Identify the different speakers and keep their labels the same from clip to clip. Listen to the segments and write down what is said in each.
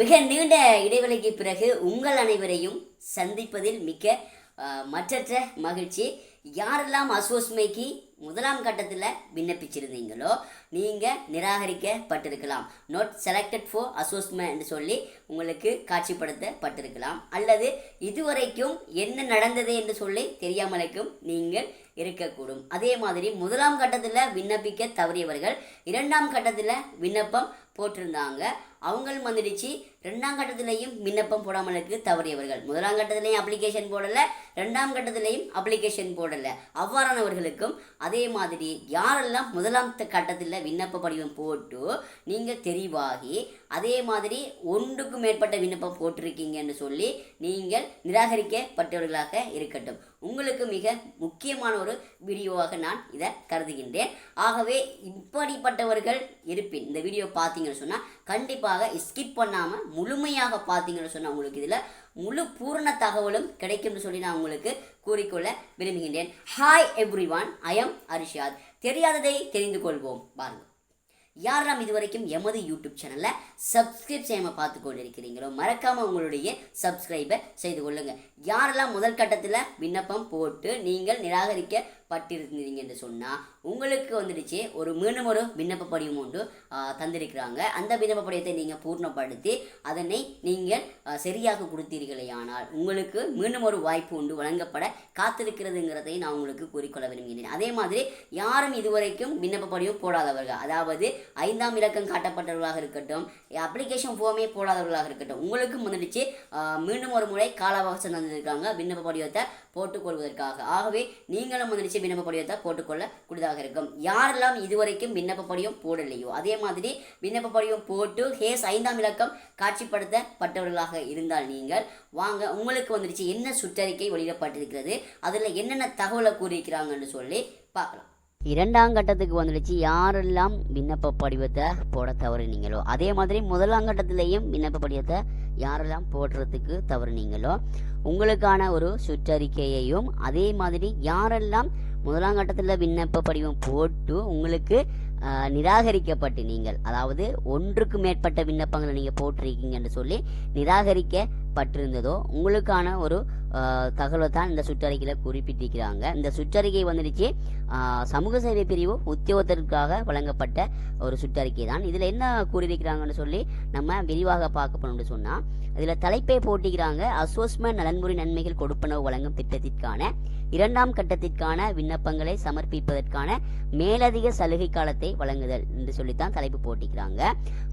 Speaker 1: மிக நீண்ட இடைவெளிக்கு பிறகு உங்கள் அனைவரையும் சந்திப்பதில் மிக்க மற்றற்ற மகிழ்ச்சி. யாரெல்லாம் அசோஸ்மைக்கு முதலாம் கட்டத்தில் விண்ணப்பிச்சிருந்தீங்களோ நீங்கள் நிராகரிக்கப்பட்டிருக்கலாம். நாட் செலக்டட் ஃபார் அசோஸ்மெண்ட் என்று சொல்லி உங்களுக்கு காட்சிப்படுத்தப்பட்டிருக்கலாம். அல்லது இதுவரைக்கும் என்ன நடந்தது என்று சொல்லி தெரியாமலுக்கும் நீங்கள் இருக்கக்கூடும். அதே மாதிரி முதலாம் கட்டத்தில் விண்ணப்பிக்க தவறியவர்கள் இரண்டாம் கட்டத்தில் விண்ணப்பம் போட்டிருந்தாங்க. அவங்களும் வந்துடுச்சு. ரெண்டாம் கட்டத்திலையும் விண்ணப்பம் போடாமலுக்கு தவறியவர்கள். முதலாம் கட்டத்திலையும் அப்ளிகேஷன் போடலை ரெண்டாம் கட்டத்திலையும் அப்ளிகேஷன் போடலை. அவ்வாறானவர்களுக்கும் அதே மாதிரி யாரெல்லாம் முதலாம் கட்டத்தில் விண்ணப்ப படிவம் போட்டு நீங்கள் தெரிவாகி அதே மாதிரி ஒன்றுக்கும் மேற்பட்ட விண்ணப்பம் போட்டிருக்கீங்கன்னு சொல்லி நீங்கள் நிராகரிக்கப்பட்டவர்களாக இருக்கட்டும். உங்களுக்கு மிக முக்கியமான ஒரு வீடியோவாக நான் இதை கருதுகின்றேன். ஆகவே இப்படிப்பட்டவர்கள் இருப்பின் இந்த வீடியோ பார்த்தீங்கன்னு சொன்னால் கண்டிப்பாக ஸ்கிப் பண்ணாமல் முழுமையாக பார்த்தீங்கன்னு சொன்னால் உங்களுக்கு இதில் முழு பூரண தகவலும் கிடைக்கும்னு சொல்லி நான் உங்களுக்கு கூறிக்கொள்ள விரும்புகின்றேன். Hi everyone I am Arishad தெரியாததை தெரிந்து கொள்வோம். பாருங்கள் யாரெல்லாம் இதுவரைக்கும் எமது யூடியூப் சேனலில் சப்ஸ்கிரைப் செய்யாமல் பார்த்து கொண்டு இருக்கிறீங்களோ மறக்காமல் உங்களுடைய சப்ஸ்கிரைபை செய்து கொள்ளுங்கள் யாரெல்லாம் முதல் கட்டத்தில் விண்ணப்பம் போட்டு நீங்கள் நிராகரிக்க பட்டிருந்தீங்க என்று சொன்னால் உங்களுக்கு வந்துடுச்சு. ஒரு மீண்டும் ஒரு விண்ணப்ப படிவம் ஒன்று தந்திருக்கிறாங்க. அந்த விண்ணப்ப படிவத்தை நீங்கள் பூர்ணப்படுத்தி அதனை நீங்கள் சரியாக கொடுத்தீர்களே ஆனால் உங்களுக்கு மீண்டும் ஒரு வாய்ப்பு உண்டு வழங்கப்பட காத்திருக்கிறதுங்கிறதை நான் உங்களுக்கு கூறிக்கொள்ள விரும்புகிறேன். அதே மாதிரி யாரும் இதுவரைக்கும் விண்ணப்ப படிவம் போடாதவர்கள் அதாவது ஐந்தாம் இலக்கம் காட்டப்பட்டவர்களாக இருக்கட்டும் அப்ளிகேஷன் ஃபோமே போடாதவர்களாக இருக்கட்டும் உங்களுக்கு வந்துடுச்சு மீண்டும் ஒரு முறை கால அவகாசம் தந்திருக்காங்க விண்ணப்ப படிவத்தை போட்டுக்கொள்வதற்காக. ஆகவே நீங்களும் வந்துடுச்சு விண்ணப்ப படிவத்தை போட்டுக்கொள்ள கூடியதாக இருக்கும். யாரெல்லாம் இதுவரைக்கும் விண்ணப்ப படிவம் போடலையோ அதே மாதிரி விண்ணப்ப படிவம் போட்டு ஹேஸ் ஐந்தாம் இலக்கம் காட்சிப்படுத்தப்பட்டவர்களாக இருந்தால் நீங்கள் வாங்க உங்களுக்கு வந்துடுச்சு என்ன சுற்றறிக்கை வெளியிடப்பட்டிருக்கிறது அதில் என்னென்ன தகவலை கூறியிருக்கிறாங்கன்னு சொல்லி பார்க்கலாம். இரண்டாம் கட்டத்துக்கு வந்துடுச்சு. யாரெல்லாம் விண்ணப்ப படிவத்தை போட தவறுனீங்களோ அதே மாதிரி முதலாம் கட்டத்திலையும் விண்ணப்ப படிவத்தை யாரெல்லாம் போடுறதுக்கு தவறுனீங்களோ உங்களுக்கான ஒரு சுற்றறிக்கையையும் அதே மாதிரி யாரெல்லாம் முதலாம் கட்டத்தில் விண்ணப்ப படிவம் போட்டு உங்களுக்கு நிராகரிக்கப்பட்டு நீங்கள் அதாவது ஒன்றுக்கு மேற்பட்ட விண்ணப்பங்களை நீங்கள் போட்டிருக்கீங்கன்னு சொல்லி நிராகரிக்க பட்டிருந்ததோ உங்களுக்கான ஒரு தகவலை தான் இந்த சுற்றறிக்கையில் குறிப்பிட்டிருக்கிறாங்க. இந்த சுற்றறிக்கை வந்துடுச்சு. சமூக சேவை பிரிவு உத்தியோகத்திற்காக வழங்கப்பட்ட ஒரு சுற்றறிக்கை தான். இதில் என்ன கூறியிருக்கிறாங்கன்னு சொல்லி நம்ம விரிவாக பார்க்க போனோம்னு சொன்னால் இதில் தலைப்பை போட்டிக்கிறாங்க அசோஸ்மெண்ட் நலன்புரி நன்மைகள் கொடுப்பனவு வழங்கும் திட்டத்திற்கான இரண்டாம் கட்டத்திற்கான விண்ணப்பங்களை சமர்ப்பிப்பதற்கான மேலதிக சலுகை காலத்தை வழங்குதல் என்று சொல்லித்தான் தலைப்பு போட்டிக்கிறாங்க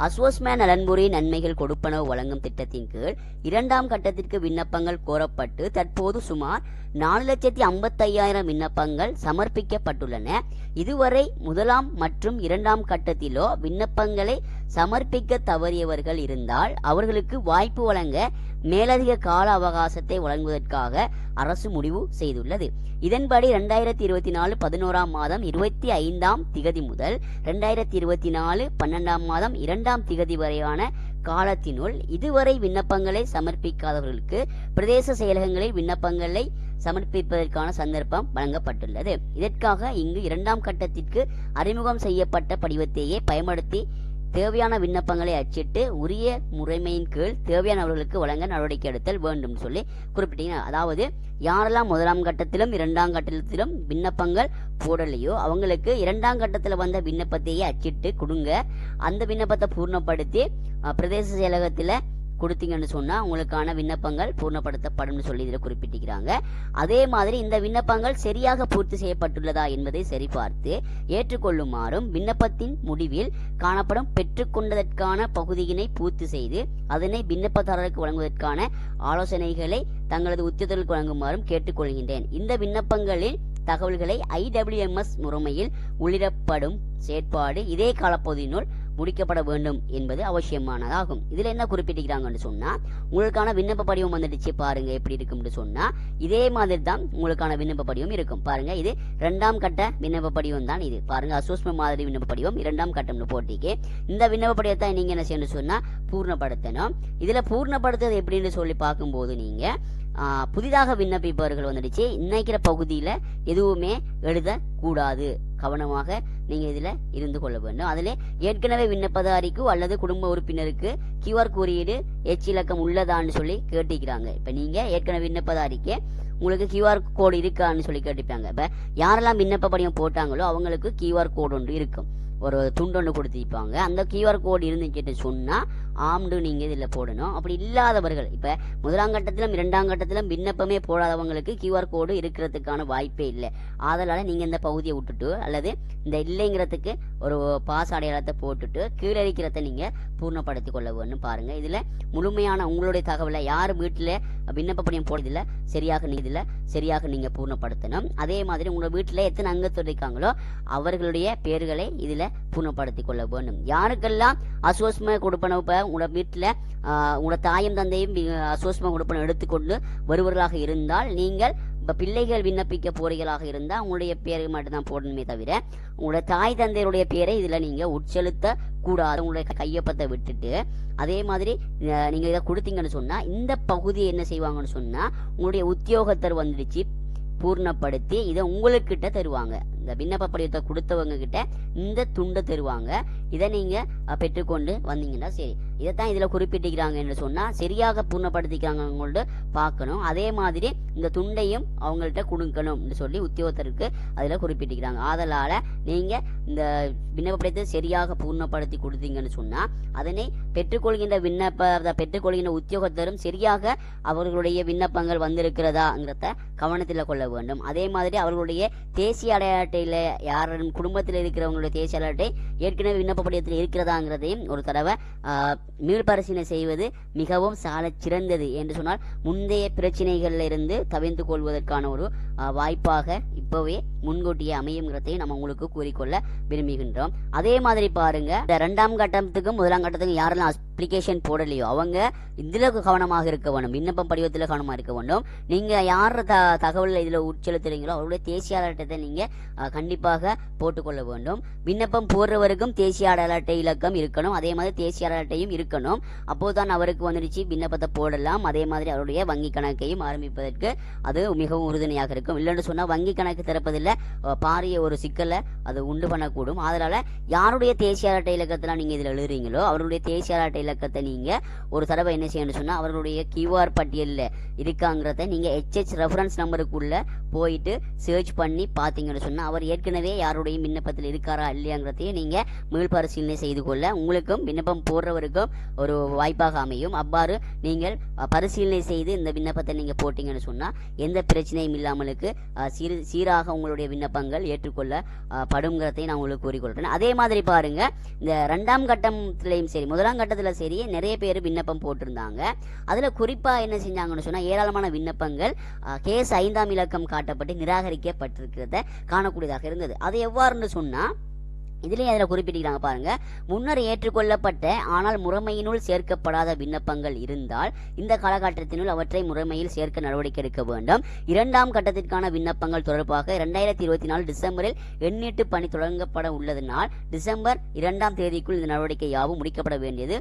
Speaker 1: அசோஸ்மெண்ட் நலன்புரி நன்மைகள் கொடுப்பனவு வழங்கும் திட்டத்தின் கீழ் இரண்டு இரண்டாம் கட்டத்திற்கு விண்ணப்பங்கள் கோரப்பட்டு தற்போது சுமார் நாலு லட்சத்தி ஐம்பத்தையாயிரம் விண்ணப்பங்கள் சமர்ப்பிக்கப்பட்டுள்ளன. இதுவரை முதலாம் மற்றும் இரண்டாம் கட்டத்திலோ விண்ணப்பங்களை சமர்ப்பிக்க தவறியவர்கள் இருந்தால் அவர்களுக்கு வாய்ப்பு வழங்க மேலதிக கால அவகாசத்தை வழங்குவதற்காக அரசு முடிவு செய்துள்ளது. இதன்படி ரெண்டாயிரத்தி இருபத்தி நாலு பதினோராம் மாதம் இருபத்தி ஐந்தாம் திகதி முதல் ரெண்டாயிரத்தி இருபத்தி நாலு பன்னெண்டாம் மாதம் இரண்டாம் திகதி வரையான காலத்தினுள் இதுவரை விண்ணப்பங்களை சமர்ப்பிக்காதவர்களுக்கு பிரதேச செயலகங்களில் விண்ணப்பங்களை சமர்ப்பிப்பதற்கான சந்தர்ப்பம் வழங்கப்பட்டுள்ளது. இதற்காக இங்கு இரண்டாம் கட்டத்திற்கு அறிமுகம் செய்யப்பட்ட படிவத்தையே பயன்படுத்தி தேவையான விண்ணப்பங்களை அச்சிட்டு உரிய முறைமையின் கீழ் தேவையானவர்களுக்கு வழங்க நடவடிக்கை எடுத்தல் வேண்டும் சொல்லி குறிப்பிட்டீங்க. அதாவது யாரெல்லாம் முதலாம் கட்டத்திலும் இரண்டாம் கட்டத்திலும் விண்ணப்பங்கள் போடலையோ அவங்களுக்கு இரண்டாம் கட்டத்தில் வந்த விண்ணப்பத்தையே அச்சிட்டு கொடுங்க. அந்த விண்ணப்பத்தை பூர்ணப்படுத்தி பிரதேச செயலகத்தில் கொடுத்தீங்கன்னு சொன்னால் உங்களுக்கான விண்ணப்பங்கள் பூர்ணப்படுத்தப்படும்னு சொல்லி இதில் குறிப்பிட்டிருக்கிறாங்க. அதே மாதிரி இந்த விண்ணப்பங்கள் சரியாக பூர்த்தி செய்யப்பட்டுள்ளதா என்பதை சரிபார்த்து ஏற்றுக்கொள்ளுமாறும் விண்ணப்பத்தின் முடிவில் காணப்படும் பெற்றுக்கொண்டதற்கான பகுதியினை பூர்த்தி செய்து அதனை விண்ணப்பதாரருக்கு வழங்குவதற்கான ஆலோசனைகளை தங்களது உத்தியோகத்திற்கு வழங்குமாறும் கேட்டுக்கொள்கின்றேன். இந்த விண்ணப்பங்களில் தகவல்களை ஐடபிள்யூஎம்எஸ் முறைமையில் உள்ளிடப்படும் செயற்பாடு இதே காலப்பகுதியினுள் முடிக்கப்பட வேண்டும் என்பது அவசியமானதாகும். இதில் என்ன குறிப்பிட்டிருக்கிறாங்கன்னு சொன்னால் உங்களுக்கான விண்ணப்ப படிவம் வந்துடுச்சு பாருங்க எப்படி இருக்கும்னு சொன்னால் இதே மாதிரி தான் உங்களுக்கான விண்ணப்ப படிவம் இருக்கும். பாருங்க இது ரெண்டாம் கட்ட விண்ணப்ப படிவம் தான் இது. பாருங்க அசோஸ்ம மாதிரி விண்ணப்ப படிவம் இரண்டாம் கட்டம்னு போட்டிக்கு இந்த விண்ணப்ப படிவத்தை நீங்கள் என்ன செய்யணும்னு சொன்னால் பூர்ணப்படுத்தணும். இதில் பூர்ணப்படுத்துறது எப்படின்னு சொல்லி பார்க்கும்போது நீங்கள் புதிதாக விண்ணப்பிப்பவர்கள் வந்துடுச்சு. இன்னைக்கிற பகுதியில் எதுவுமே எழுதக்கூடாது. கவனமாக நீங்கள் இதில் இருந்து கொள்ள வேண்டும். அதில் ஏற்கனவே விண்ணப்பதாரிக்கு அல்லது குடும்ப உறுப்பினருக்கு கியூஆர் குறியீடு எச் இலக்கம் உள்ளதான்னு சொல்லி கேட்டிக்கிறாங்க இப்போ நீங்கள் ஏற்கனவே விண்ணப்பதாரிக்கு உங்களுக்கு கியூஆர் கோடு இருக்கான்னு சொல்லி கேட்டுப்பாங்க இப்போ யாரெல்லாம் விண்ணப்ப படிவம் போட்டாங்களோ அவங்களுக்கு கியூஆர் கோடு ஒன்று இருக்கும். ஒரு துண்டொன்று கொடுத்திருப்பாங்க அந்த கியூஆர் கோடு இருந்துச்சுட்டு சொன்னால் ஆம்டு நீங்கள் இதில் போடணும். அப்படி இல்லாதவர்கள் இப்போ முதலாம் கட்டத்திலும் இரண்டாம் கட்டத்திலும் விண்ணப்பமே போடாதவங்களுக்கு கியூஆர் கோடு இருக்கிறதுக்கான வாய்ப்பே இல்லை. அதனால் நீங்கள் இந்த பகுதியை விட்டுட்டு அல்லது இந்த இல்லைங்கிறதுக்கு ஒரு பாஸ் அடையாளத்தை போட்டுட்டு கீழே இருக்கிறத நீங்கள் பூர்ணப்படுத்தி கொள்ள வேணும் பாருங்கள் இதில் முழுமையான உங்களுடைய தகவலை யார் வீட்டில் விண்ணப்ப படிவம் போடுறதில்ல சரியாக நீ இதில் சரியாக நீங்கள் பூர்ணப்படுத்தணும். அதே மாதிரி உங்கள் வீட்டில் எத்தனை அங்கத்தோடு இருக்காங்களோ அவர்களுடைய பேர்களை இதில் பூர்ணப்படுத்தி கொள்ள வேண்டும். யாருக்கெல்லாம் அசோஸ்ம கொடுப்பன இப்போ உங்களோட வீட்டில் உங்களோட தாயும் தந்தையும் அசோஸ்ம கொடுப்பனம் எடுத்துக்கொண்டு வருவர்களாக இருந்தால் நீங்கள் இப்போ பிள்ளைகள் விண்ணப்பிக்க போறீங்களாக இருந்தால் உங்களுடைய பேரை மட்டும்தான் போடணுமே தவிர உங்களோட தாய் தந்தையருடைய பேரை இதில் நீங்கள் உட்செலுத்த கூடாது உங்களுடைய கையொப்பத்தை விட்டுட்டு அதே மாதிரி நீங்கள் நீங்க இதை கொடுத்தீங்கன்னு சொன்னா இந்த பகுதியை என்ன செய்வாங்கன்னு சொன்னா உங்களுடைய உத்தியோகத்தர் வந்துடுச்சு. பூர்ணப்படுத்தி இதை உங்களுக்கிட்ட தருவாங்க. இந்த விண்ணப்ப படிவத்தை கொடுத்தவங்க கிட்ட இந்த துண்டை தருவாங்க. இதை நீங்க பெற்றுக்கொண்டு வந்தீங்கன்னா சரி. இதைத்தான் குறிப்பிட்டிருக்கிறாங்க என்று சொன்னால் சரியாக பூர்ணப்படுத்திக்கிறாங்கன்னு பார்க்கணும். அதே மாதிரி இந்த துண்டையும் அவங்கள்ட்ட கொடுக்கணும்னு சொல்லி உத்தியோகத்தருக்கு அதில் குறிப்பிட்டிருக்கிறாங்க. ஆதலால் நீங்கள் இந்த விண்ணப்ப படிவத்தை சரியாக பூர்ணப்படுத்தி கொடுத்தீங்கன்னு சொன்னால் அதனை பெற்றுக்கொள்கின்ற விண்ணப்ப அதை பெற்றுக்கொள்கின்ற உத்தியோகத்தரும் சரியாக அவர்களுடைய விண்ணப்பங்கள் வந்திருக்கிறதாங்கிறத கவனத்தில் கொள்ள வேண்டும். அதே மாதிரி அவர்களுடைய தேசிய அடையாள அட்டையில் யாரும் குடும்பத்தில் இருக்கிறவங்களுடைய தேசிய அடையாட்டை ஏற்கனவே விண்ணப்ப படிவத்தில் இருக்கிறதாங்கிறதையும் ஒரு தடவை மீள்பரிசீலனை செய்வது மிகவும் சால சிறந்தது என்று சொன்னால் முந்தைய பிரச்சனைகளில் இருந்து தவிர்த்து கொள்வதற்கான ஒரு வாய்ப்பாக இப்போவே முன்கூட்டியே அமையுங்கிறதையும் நம்ம உங்களுக்கு கூறிக்கொள்ள விரும்புகின்றோம். அதே மாதிரி பாருங்க இந்த ரெண்டாம் கட்டத்துக்கும் முதலாம் கட்டத்துக்கும் யாரெல்லாம் அப்ளிகேஷன் போடலையோ அவங்க இதில் கவனமாக இருக்க வேண்டும் விண்ணப்பம் படிவத்தில் கவனமாக இருக்க வேண்டும். நீங்கள் யார் த தகவல் இதில் உட்செலுத்துறீங்களோ அவருடைய தேசிய அடையாள நீங்கள் கண்டிப்பாக போட்டுக்கொள்ள வேண்டும். விண்ணப்பம் போடுறவருக்கும் தேசிய அடையாள இலக்கம் இருக்கணும். அதே மாதிரி தேசிய அடையாள இருக்கணும். இருக்கணும் அப்போதான் அவருக்கு வந்துடுச்சு விண்ணப்பத்தை போடலாம். அதே மாதிரி அவருடைய வங்கி கணக்கையும் ஆரம்பிப்பதற்கு அது மிகவும் உறுதுணையாக இருக்கும். இல்லைன்னு சொன்னால் வங்கி கணக்கு திறப்பதில் பாரிய ஒரு சிக்கலை அது உண்டு பண்ணக்கூடும். அதனால் யாருடைய தேசிய அட்டை இலக்கத்தெல்லாம் நீங்கள் இதில் எழுதுறீங்களோ அவருடைய தேசிய அட்டை இலக்கத்தை நீங்கள் ஒரு தடவை என்ன செய்யணும்னு சொன்னால் அவர்களுடைய கியூஆர் பட்டியலில் இருக்காங்கிறத நீங்கள் ஹெச்ஹெச் ரெஃபரன்ஸ் நம்பருக்குள்ளே போயிட்டு சர்ச் பண்ணி பார்த்தீங்கன்னு சொன்னால் அவர் ஏற்கனவே யாருடைய விண்ணப்பத்தில் இருக்காரா இல்லையாங்கிறதையும் நீங்கள் மீள்பரிசீலனை செய்து கொள்ள உங்களுக்கும் விண்ணப்பம் போடுறவருக்கும் ஒரு வாய்ப்பாக அமையும். அவ்வாறு நீங்கள் பரிசீலனை செய்து இந்த விண்ணப்பத்தை நீங்கள் போட்டிங்கன்னு சொன்னால் எந்த பிரச்சனையும் இல்லாமலுக்கு சீர் சீராக உங்களுடைய விண்ணப்பங்கள் ஏற்றுக்கொள்ள நான் உங்களுக்கு கூறிக்கொள்கிறேன். அதே மாதிரி பாருங்க இந்த ரெண்டாம் கட்டத்திலையும் சரி முதலாம் கட்டத்தில் சரி நிறைய பேர் விண்ணப்பம் போட்டிருந்தாங்க. அதில் குறிப்பாக என்ன செஞ்சாங்கன்னு சொன்னால் ஏராளமான விண்ணப்பங்கள் கேஸ் ஐந்தாம் இலக்கம் காட்டப்பட்டு நிராகரிக்கப்பட்டிருக்கிறத காணக்கூடியதாக இருந்தது. அது எவ்வாறுன்னு சொன்னால் இதுலேயும் அதில் குறிப்பிட்டிருக்கிறாங்க பாருங்கள் முன்னர் ஏற்றுக்கொள்ளப்பட்ட ஆனால் முறைமையினுள் சேர்க்கப்படாத விண்ணப்பங்கள் இருந்தால் இந்த காலகட்டத்தினுள் அவற்றை முறைமையில் சேர்க்க நடவடிக்கை எடுக்க வேண்டும். இரண்டாம் கட்டத்திற்கான விண்ணப்பங்கள் தொடர்பாக இரண்டாயிரத்தி இருபத்தி நாலு டிசம்பரில் எண்ணீட்டு பணி தொடங்கப்பட உள்ளதனால் டிசம்பர் இரண்டாம் தேதிக்குள் இந்த நடவடிக்கை யாவும் முடிக்கப்பட வேண்டியது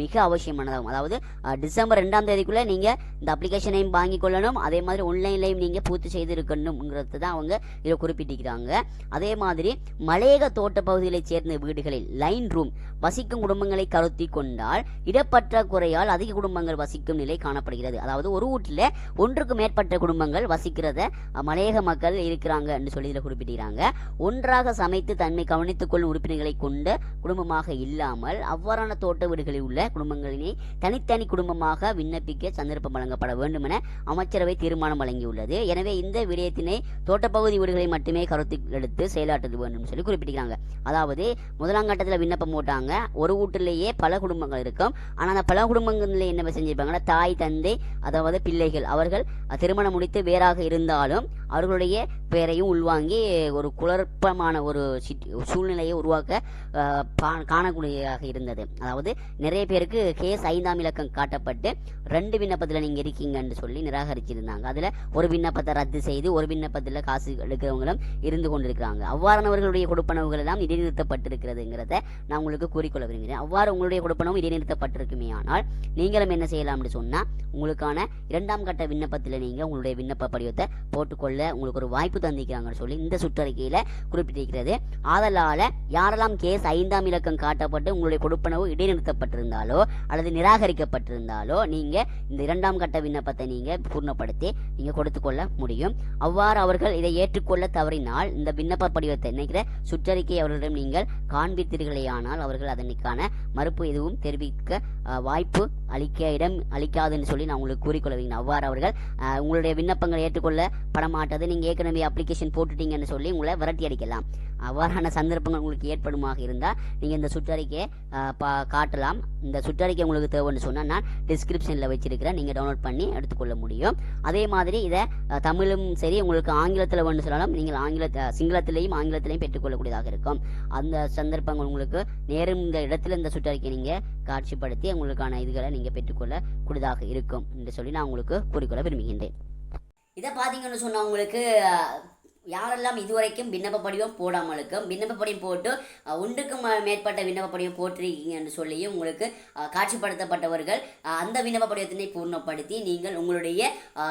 Speaker 1: மிக அவசியமானதாகும். அதாவது டிசம்பர் ரெண்டாம் தேதிக்குள்ளே நீங்கள் இந்த அப்ளிகேஷனையும் வாங்கி கொள்ளணும் அதே மாதிரி ஒன்லைன்லையும் நீங்கள் பூர்த்தி செய்திருக்கணுங்கிறது தான் அவங்க இதில் குறிப்பிட்டிருக்கிறாங்க அதே மாதிரி மலையக தோட்ட பகுதிகளைச் சேர்ந்த வீடுகளில் லைன் ரூம் வசிக்கும் குடும்பங்களை கருத்தி கொண்டால் இடப்பற்றாக்குறையால் அதிக குடும்பங்கள் வசிக்கும் நிலை காணப்படுகிறது. அதாவது ஒரு வீட்டில் ஒன்றுக்கு மேற்பட்ட குடும்பங்கள் வசிக்கிறத மலையக மக்கள் இருக்கிறாங்கன்னு சொல்லி இதில் குறிப்பிட்டிருக்கிறாங்க. ஒன்றாக சமைத்து தன்னை கவனித்துக் கொள்ளும் உறுப்பினர்களை கொண்ட குடும்பமாக இல்லாமல் அவ்வாறான தோட்ட வீடுகளில் உள்ள குடும்பங்களினை தனித்தனி குடும்பமாக விண்ணப்பிக்க சந்தர்ப்பம் வழங்கப்பட வேண்டும் என அமைச்சரவை தீர்மானம் வழங்கியுள்ளது. எனவே இந்த விடயத்தினை தோட்டப்பகுதி வீடுகளை மட்டுமே கருத்தில் எடுத்து செயலாற்ற வேண்டும் சொல்லி குறிப்பிட்டிருக்கிறாங்க. அதாவது முதலாம் கட்டத்தில் விண்ணப்பம் போட்டாங்க. ஒரு வீட்டிலேயே பல குடும்பங்கள் இருக்கும். ஆனால் அந்த பல குடும்பங்களில் என்ன செஞ்சிருப்பாங்கன்னா தாய் தந்தை அதாவது பிள்ளைகள் அவர்கள் திருமணம் முடித்து வேறாக இருந்தாலும் அவர்களுடைய பெயரையும் உள்வாங்கி ஒரு குழப்பமான ஒரு சூழ்நிலையை உருவாக்க பா- காணக்கூடியதாக இருந்தது. அதாவது நிறைய பேருக்கு கேஸ் ஐந்தாம் இலக்கம் காட்டப்பட்டு ரெண்டு விண்ணப்பத்தில் நீங்கள் இருக்கீங்கன்னு சொல்லி நிராகரிச்சிருந்தாங்க. அதில் ஒரு விண்ணப்பத்தை ரத்து செய்து ஒரு விண்ணப்பத்தில் காசு எடுக்கிறவங்களும் இருந்து கொண்டிருக்கிறாங்க. அவ்வாறானவர்களுடைய கொடுப்பனவுகள் எல்லாம் இடைநிறுத்தப்பட்டிருக்கிறதுங்கிறத நான் உங்களுக்கு கூறிக்கொள்ள விரும்புகிறேன். அவ்வாறு உங்களுடைய கொடுப்பனவும் இடைநிறுத்தப்பட்டிருக்குமே ஆனால் நீங்களும் என்ன செய்யலாம்னு சொன்னால் உங்களுக்கான இரண்டாம் கட்ட விண்ணப்பத்தில் நீங்கள் உங்களுடைய விண்ணப்ப படிவத்தை போட்டுக்கொள்ள உங்களுக்கு ஒரு வாய்ப்பு தந்திக்கிறாங்கன்னு சொல்லி இந்த சுற்றறிக்கையில் குறிப்பிட்டிருக்கிறது. ஆதலால் யாரெல்லாம் கேஸ் ஐந்தாம் இலக்கம் காட்டப்பட்டு உங்களுடைய கொடுப்பனவு இடைநிறுத்தப்பட்டிருந்தாலோ அல்லது நிராகரிக்கப்பட்டிருந்தாலோ நீங்கள் இந்த இரண்டாம் கட்ட விண்ணப்பத்தை நீங்கள் பூர்ணப்படுத்தி நீங்கள் கொடுத்துக்கொள்ள முடியும். அவ்வாறு அவர்கள் இதை ஏற்றுக்கொள்ள தவறினால் இந்த விண்ணப்ப படிவத்தை நினைக்கிற சுற்றறிக்கை அவர்கள் அவர்களிடம் நீங்கள் காண்பித்தீர்களேயானால் அவர்கள் அதனுக்கான மறுப்பு எதுவும் தெரிவிக்க வாய்ப்பு அளிக்க இடம் அளிக்காதுன்னு சொல்லி நான் உங்களுக்கு கூறிக்கொள்ள அவ்வாறு அவர்கள் உங்களுடைய விண்ணப்பங்களை ஏற்றுக்கொள்ள படமாட்டது நீங்கள் ஏற்கனவே அப்ளிகேஷன் போட்டுட்டீங்கன்னு சொல்லி உங்களை விரட்டி அடிக்கலாம். அவ்வாறான சந்தர்ப்பங்கள் உங்களுக்கு ஏற்படுமாக இருந்தால் நீங்கள் இந்த சுற்றறிக்கையை பா காட்டலாம். இந்த சுற்றறிக்கை உங்களுக்கு தேவைன்னு சொன்னால் நான் டிஸ்கிரிப்ஷனில் வச்சிருக்கிறேன். நீங்கள் டவுன்லோட் பண்ணி எடுத்துக்கொள்ள முடியும். அதே மாதிரி இதை தமிழும் சரி உங்களுக்கு ஆங்கிலத்தில் வேணும்னு சொன்னாலும் நீங்கள் ஆங்கில சிங்களத்திலையும் ஆங்கிலத்திலையும் பெற்றுக்கொள்ளக்கூடியதாக இருக்கும். அந்த சந்தர்ப்பங்கள் உங்களுக்கு நேரும் இந்த இடத்துல இந்த சுற்றறிக்கை நீங்கள் காட்சிப்படுத்தி உங்களுக்கான இதுகளை நீங்கள் பெற்றுக்கொள்ள கூடுதாக இருக்கும் என்று சொல்லி நான் உங்களுக்கு கூறிக்கொள்ள விரும்புகின்றேன். இதை பார்த்தீங்கன்னு சொன்னால் உங்களுக்கு யாரெல்லாம் இதுவரைக்கும் விண்ணப்ப படிவம் போடாமலுக்கும் விண்ணப்ப படிவம் போட்டு ஒன்றுக்கும் மேற்பட்ட விண்ணப்ப படிவம் போட்டிருக்கீங்கன்னு சொல்லியும் உங்களுக்கு காட்சிப்படுத்தப்பட்டவர்கள் அந்த விண்ணப்ப படிவத்தினை பூர்ணப்படுத்தி நீங்கள் உங்களுடைய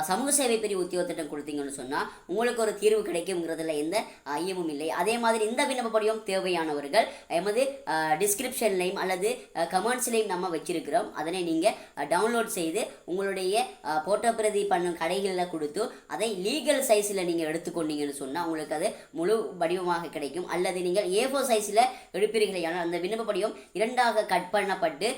Speaker 1: சமூக சேவை பிரிவு உத்தியோகத்திட்டம் கொடுத்தீங்கன்னு சொன்னால் உங்களுக்கு ஒரு தீர்வு கிடைக்குங்கிறதுல எந்த ஐயமும் இல்லை. அதே மாதிரி இந்த விண்ணப்ப படிவம் தேவையானவர்கள் எமது டிஸ்கிரிப்ஷன்லையும் அல்லது கமெண்ட்ஸ்லையும் நம்ம வச்சிருக்கிறோம். அதனை நீங்கள் டவுன்லோட் செய்து உங்களுடைய போட்டோ பிரதி பண்ணும் கடைகளில் கொடுத்து அதை லீகல் சைஸில் நீங்கள் எடுத்துக்கொண்டீங்கன்னு சொன்னால் உங்களுக்கு அது முழு வடிவமாக கிடைக்கும். அல்லது நீங்கள் ஏ ஃபோர் சைஸில் எடுப்பீர்கள் அந்த விண்ணப்ப படிவம் இரண்டாக கட் பண்ணப்பட்டு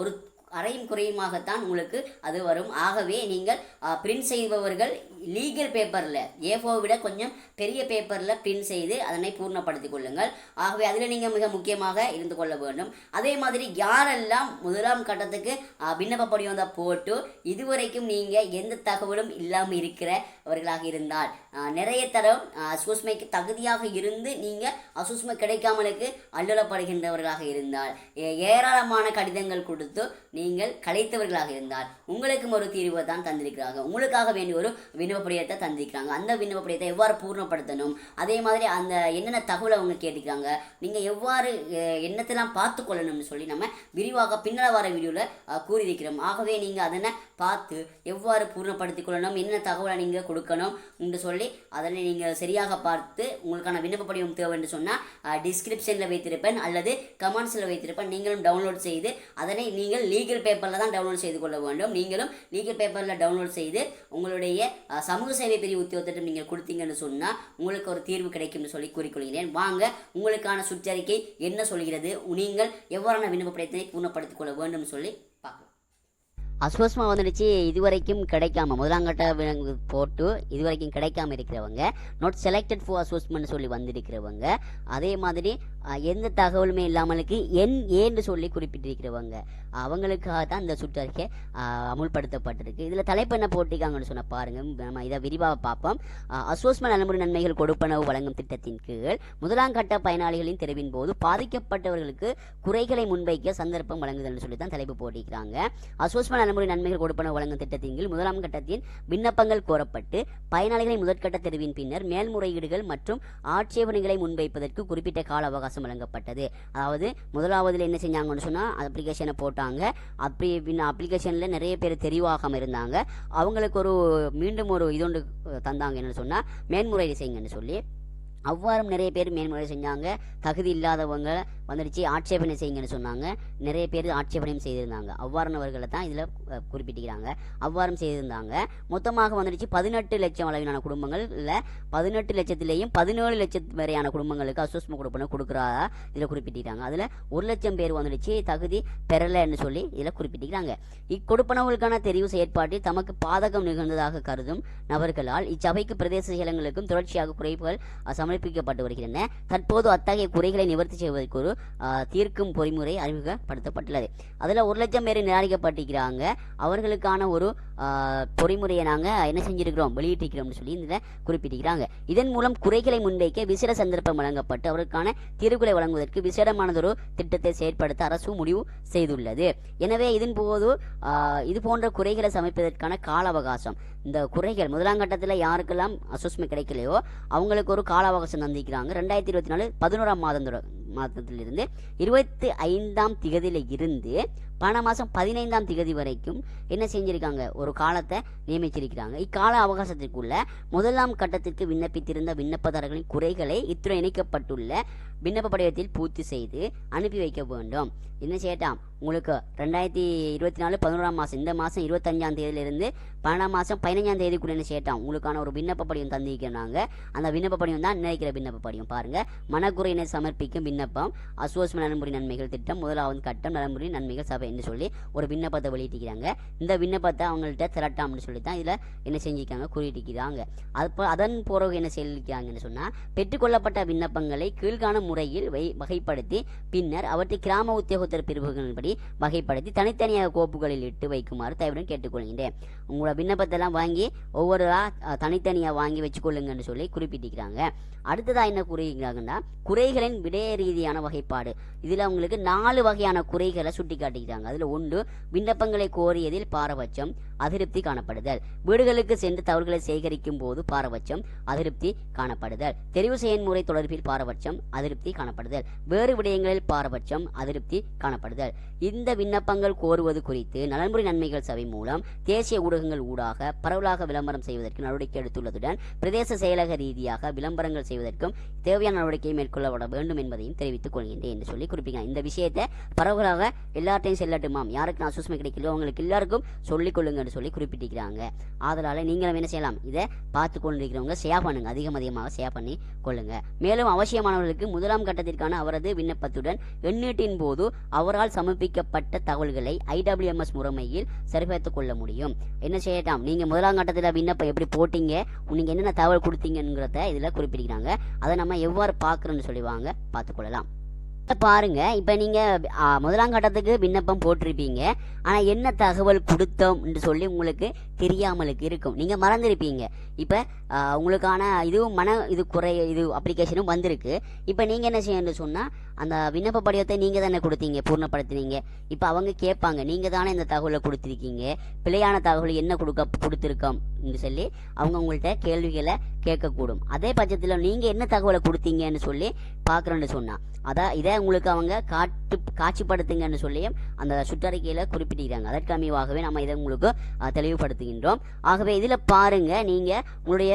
Speaker 1: ஒரு அறையும் குறையுமாகத்தான் உங்களுக்கு அது வரும். ஆகவே நீங்கள் பிரிண்ட் செய்பவர்கள் லீகல் பேப்பரில் ஏஃபோ விட கொஞ்சம் பெரிய பேப்பரில் பிரிண்ட் செய்து அதனை பூர்ணப்படுத்திக் கொள்ளுங்கள். ஆகவே அதில் நீங்கள் மிக முக்கியமாக இருந்து கொள்ள வேண்டும். அதே மாதிரி யாரெல்லாம் முதலாம் கட்டத்துக்கு விண்ணப்ப படிவம் தான் போட்டு இதுவரைக்கும் நீங்கள் எந்த தகவலும் இல்லாமல் இருக்கிறவர்களாக இருந்தால் நிறைய தரம் அசூஸ்மைக்கு தகுதியாக இருந்து நீங்கள் அசூஸ்மை கிடைக்காமலுக்கு அல்லலப்படுகின்றவர்களாக இருந்தால் ஏராளமான கடிதங்கள் கொடுத்து நீங்கள் கலைத்தவர்களாக இருந்தால் உங்களுக்கும் ஒரு தீர்வு தான் தந்திருக்கிறார்கள். உங்களுக்காக வேண்டிய ஒரு விண்ணப்ப படிவத்தை தந்திருக்கிறாங்க. அந்த விண்ணப்ப எவ்வாறு பூர்ணப்படுத்தணும்? அதே மாதிரி அந்த என்னென்ன தகவலை அவங்க கேட்டுக்கிறாங்க? நீங்கள் எவ்வாறு என்னத்தெல்லாம் பார்த்து கொள்ளணும்னு சொல்லி நம்ம விரிவாக பின்னால் வர வீடியோவில் கூறியிருக்கிறோம். ஆகவே நீங்கள் அதனை பார்த்து எவ்வாறு பூர்ணப்படுத்திக் கொள்ளணும் என்ன தகவலை நீங்கள் கொடுக்கணும்? என்று சொல்லி அதனை நீங்கள் சரியாக பார்த்து உங்களுக்கான விண்ணப்ப படிவம் தேவை என்று சொன்னால் டிஸ்கிரிப்ஷனில் வைத்திருப்பேன். அல்லது கமெண்ட்ஸில் வைத்திருப்பேன். நீங்களும் டவுன்லோட் செய்து அதனை நீங்கள் லீகல் பேப்பரில் தான் டவுன்லோட் செய்து கொள்ள வேண்டும். நீங்களும் லீகல் பேப்பரில் டவுன்லோட் செய்து உங்களுடைய சமூக சேவை பிரிவு உத்தியோகத்திட்டம் நீங்கள் கொடுத்தீங்கன்னு சொன்னால் உங்களுக்கு ஒரு தீர்வு கிடைக்கும்னு சொல்லி கூறிக்கொள்கிறேன். வாங்க உங்களுக்கான சுற்றறிக்கை என்ன சொல்கிறது நீங்கள் எவ்வாறான விண்ணப்ப படிவத்தை பூர்ணப்படுத்திக் கொள்ள வேண்டும் சொல்லி பார்க்கலாம். அஸ்வஸ்மா வந்துடுச்சு. இதுவரைக்கும் கிடைக்காம முதலாங்கட்ட விலங்கு போட்டு இதுவரைக்கும் கிடைக்காம இருக்கிறவங்க நாட் செலக்டட் ஃபார் அஸ்வஸ்மெண்ட் சொல்லி வந்திருக்கிறவங்க அதே மாதிரி எந்த தகவலுமே இல்லாமலுக்கு என் ஏன்னு சொல்லி குறிப்பிட்டிருக்கிறவங்க அவங்களுக்காக தான் இந்த சுற்றறிக்கை அமுல்படுத்தப்பட்டிருக்கு. இதில் தலைப்பு என்ன போட்டிருக்காங்கன்னு சொன்ன பாருங்க. நம்ம இதை விரிவாக பார்ப்போம். அசோஸ்ம நலமுறை நன்மைகள் கொடுப்பனவு வழங்கும் திட்டத்தின் கீழ் முதலாம் கட்ட பயனாளிகளின் தெரிவின் போது பாதிக்கப்பட்டவர்களுக்கு குறைகளை முன்வைக்க சந்தர்ப்பம் வழங்குதல்னு சொல்லி தான் தலைப்பு போட்டிருக்கிறாங்க. அசோஸ்ம நலமுறை நன்மைகள் கொடுப்பனவு வழங்கும் திட்டத்தின் கீழ் முதலாம் கட்டத்தின் விண்ணப்பங்கள் கோரப்பட்டு பயனாளிகளின் முதற்கட்ட தெரிவின் பின்னர் மேல்முறையீடுகள் மற்றும் ஆட்சேபனைகளை முன்வைப்பதற்கு குறிப்பிட்ட கால அவகாசம் வழங்கப்பட்டது. அதாவது முதலாவதுல என்ன செஞ்சாங்கன்னு சொன்னால் அப்ளிகேஷனை போட்டாங்க. அப்படி பின்ன அப்ளிகேஷனில் நிறைய பேர் தெரிவாகாமல் இருந்தாங்க. அவங்களுக்கு ஒரு மீண்டும் ஒரு இது ஒன்று தந்தாங்க என்னென்னு சொன்னால் மேன்முறையீடு செய்யுங்கன்னு சொல்லி அவ்வாறும் நிறைய பேர் மேன்முறை செஞ்சாங்க. தகுதி இல்லாதவங்க வந்துடுச்சு ஆட்சேபனை செய்யுங்கன்னு சொன்னாங்க. நிறைய பேர் ஆட்சேபனையும் செய்திருந்தாங்க. அவ்வாறானவர்களை தான் இதில் குறிப்பிட்டிருக்கிறாங்க. அவ்வாறும் செய்திருந்தாங்க. மொத்தமாக வந்துடுச்சு பதினெட்டு லட்சம் அளவிலான குடும்பங்கள். இல்லை பதினெட்டு லட்சத்திலேயும் பதினேழு லட்சத்து வரையான குடும்பங்களுக்கு அசுஸ்ம கொடுப்பனை கொடுக்குறதா இதில் குறிப்பிட்டிருக்காங்க. அதில் ஒரு லட்சம் பேர் வந்துடுச்சு தகுதி பெறலைன்னு சொல்லி இதில் குறிப்பிட்டிருக்கிறாங்க. இக்கொடுப்பனவுகளுக்கான தெரிவு செயற்பாட்டில் தமக்கு பாதகம் நிகழ்ந்ததாக கருதும் நபர்களால் இச்சபைக்கு பிரதேச செயலங்களுக்கும் தொடர்ச்சியாக குறைப்புகள் அஹ், சமர்ப்பிக்கப்பட்டு வருகின்றன. தற்போது அத்தகைய குறைகளை நிவர்த்தி செய்வதற்கு ஒரு தீர்க்கும் பொறிமுறை அறிமுகப்படுத்தப்பட்டுள்ளது. அதில் ஒரு லட்சம் பேர் நிராகரிக்கப்பட்டிருக்கிறாங்க. அவர்களுக்கான ஒரு பொறிமுறையை நாங்கள் என்ன செஞ்சிருக்கிறோம் வெளியிட்டிருக்கிறோம்னு சொல்லி இதில் குறிப்பிட்டிருக்கிறாங்க. இதன் மூலம் குறைகளை முன்வைக்க விசேட சந்தர்ப்பம் வழங்கப்பட்டு அவருக்கான தீர்வுகளை வழங்குவதற்கு விசேடமானதொரு திட்டத்தை செயற்படுத்த அரசு முடிவு செய்துள்ளது. எனவே இதன் போது ஆஹ், இது போன்ற குறைகளை சமைப்பதற்கான கால அவகாசம். இந்த குறைகள் முதலாம் கட்டத்தில் யாருக்கெல்லாம் அசஸ்மெண்ட் கிடைக்கலையோ அவங்களுக்கு ஒரு கால அமாவாசை தந்திக்கிறாங்க ரெண்டாயிரத்தி இருபத்தி நாலு பதினோராம் மாதம் மாதத்திலிருந்து இருபத்தி ஐந்தாம் திகதியில் இருந்து பண மாதம் பதினைந்தாம் திகதி வரைக்கும் என்ன செஞ்சிருக்காங்க? ஒரு காலத்தை நியமிச்சிருக்கிறாங்க. இக்கால அவகாசத்திற்குள்ள முதலாம் கட்டத்திற்கு விண்ணப்பித்திருந்த விண்ணப்பதாரர்களின் குறைகளை இத்துறை இணைக்கப்பட்டுள்ள விண்ணப்ப படிவத்தில் பூர்த்தி செய்து அனுப்பி வைக்க வேண்டும். என்ன செய்யட்டாம்? உங்களுக்கு ரெண்டாயிரத்தி இருபத்தி நாலு பதினோராம் மாதம் இந்த மாதம் இருபத்தஞ்சாம் தேதியிலிருந்து பன்னெண்டாம் மாதம் பதினஞ்சாம் தேதிக்குள்ள என்ன செய்யட்டாம்? உங்களுக்கான ஒரு விண்ணப்ப படிவம் தந்திருக்கிறாங்க அந்த விண்ணப்ப படிவம் தான் நினைக்கிற விண்ணப்ப படிவம். பாருங்க. மனக்குறையினர் சமர்ப்பிக்கும் விண்ணப்பம் அசுவஸ்ம நலன்புரி நன்மைகள் திட்டம் முதலாவது கட்டம் நலன்புரி நன்மைகள் சபை. என்று சொல்லி ஒரு விண்ணப்பத்தை வெளியிட்டிருக்கிறாங்க. இந்த விண்ணப்பத்தை அவங்கள்ட்ட திரட்டாம்னு சொல்லி தான் இதில் என்ன செஞ்சிருக்காங்க குறியிட்டிருக்கிறாங்க அப்போ அதன் பிறகு என்ன செய்திருக்கிறாங்கன்னு சொன்னால் பெற்றுக்கொள்ளப்பட்ட விண்ணப்பங்களை கீழ்காணும் முறையில் வை வகைப்படுத்தி பின்னர் அவற்றை கிராம உத்தியோகத்தர் பிரிவுகளின்படி வகைப்படுத்தி தனித்தனியாக கோப்புகளில் இட்டு வைக்குமாறு தயவுடன் கேட்டுக்கொள்கின்றேன். உங்களோட விண்ணப்பத்தெல்லாம் வாங்கி ஒவ்வொரு தனித்தனியாக வாங்கி வச்சுக்கொள்ளுங்கன்னு சொல்லி குறிப்பிட்டிருக்கிறாங்க. அடுத்ததாக என்ன கூறுகிறாங்கன்னா குறைகளின் விடய ரீதியான வகைப்பாடு. இதில் அவங்களுக்கு நாலு வகையான குறைகளை சுட்டி காட்டிக்கிறாங்க அதில் ஒன்று விண்ணப்பங்களை கோரியதில் பாரபட்சம். அதிருப்தி காணப்படுதல். வீடுகளுக்கு சென்று தவறுகளை சேகரிக்கும் போது பாரபட்சம் அதிருப்தி காணப்படுதல். தெரிவு செயல்முறை தொடர்பில் பாரபட்சம் அதிருப்தி காணப்படுதல். வேறு விடயங்களில் பாரபட்சம் அதிருப்தி காணப்படுதல். இந்த விண்ணப்பங்கள் கோருவது குறித்து நலன்புரி நன்மைகள் சபை மூலம் தேசிய ஊடகங்கள் ஊடாக பரவலாக விளம்பரம் செய்வதற்கு நடவடிக்கை எடுத்துள்ளதுடன் பிரதேச செயலக ரீதியாக விளம்பரங்கள் செய்வதற்கும் தேவையான நடவடிக்கை மேற்கொள்ளப்பட வேண்டும் என்பதையும் தெரிவித்துக் கொள்கின்றேன் என்று சொல்லி குறிப்பிட்டாங்க இந்த விஷயத்தை பரவலாக எல்லார்ட்டையும் செல்லட்டுமாம். யாருக்கு நான் சுஷ்மை கிடைக்கலையோ அவங்களுக்கு எல்லாருக்கும் சொல்லிக் கொள்ளுங்கன்னு சொல்லி குறிப்பிட்டிருக்கிறாங்க. ஆதலால் நீங்களும் என்ன செய்யலாம்? இதை பார்த்து கொண்டிருக்கிறவங்க ஷேர் பண்ணுங்க. அதிகம் அதிகமாக ஷேர் பண்ணி கொள்ளுங்க. மேலும் அவசியமானவர்களுக்கு முதலாம் கட்டத்திற்கான அவரது விண்ணப்பத்துடன் எண்ணீட்டின் போது அவரால் சமர்ப்பிக்கப்பட்ட தகவல்களை ஐடபிள்யூஎம்எஸ் முறைமையில் சரிபார்த்துக் கொள்ள முடியும். என்ன செய்யட்டாம்? நீங்கள் முதலாம் கட்டத்தில் விண்ணப்பம் எப்படி போட்டீங்க? நீங்கள் என்னென்ன தகவல் கொடுத்தீங்கிறத இதில் குறிப்பிட்டிருக்கிறாங்க. அதை நம்ம எவ்வாறு பார்க்குறோன்னு சொல்லி வாங்க பார்த்துக்கொள்ளலாம் பாருங்க இப்போ நீங்கள் முதலாம் கட்டத்துக்கு விண்ணப்பம் போட்டிருப்பீங்க. ஆனால் என்ன தகவல் கொடுத்தோம்னு சொல்லி உங்களுக்கு தெரியாமலுக்கு இருக்கும். நீங்கள் மறந்துருப்பீங்க. இப்போ உங்களுக்கான இதுவும் மன இது குறை இது அப்ளிகேஷனும் வந்திருக்கு. இப்போ நீங்கள் என்ன செய்யணும்னு சொன்னால் அந்த விண்ணப்ப படிவத்தை நீங்கள் தானே கொடுத்தீங்க பூர்ணப்படுத்தினீங்க. இப்போ அவங்க கேட்பாங்க நீங்கள் தானே இந்த தகவலை கொடுத்துருக்கீங்க பிழையான தகவல் என்ன கொடுக்க கொடுத்துருக்கோம் சொல்லி அவங்க உங்கள்கிட்ட கேள்விகளை கேட்கக்கூடும். அதே பட்சத்தில் நீங்கள் என்ன தகவலை கொடுத்தீங்கன்னு சொல்லி பார்க்குறேன்னு சொன்னால் அதான் இதை உங்களுக்கு அவங்க காட்டு காட்சிப்படுத்துங்கன்னு சொல்லியும் அந்த சுற்றறிக்கையில் குறிப்பிட்டிருக்காங்க. அதற்கமைவாகவே நம்ம இதை உங்களுக்கு தெளிவுபடுத்துகின்றோம். ஆகவே இதில் பாருங்க நீங்கள் உங்களுடைய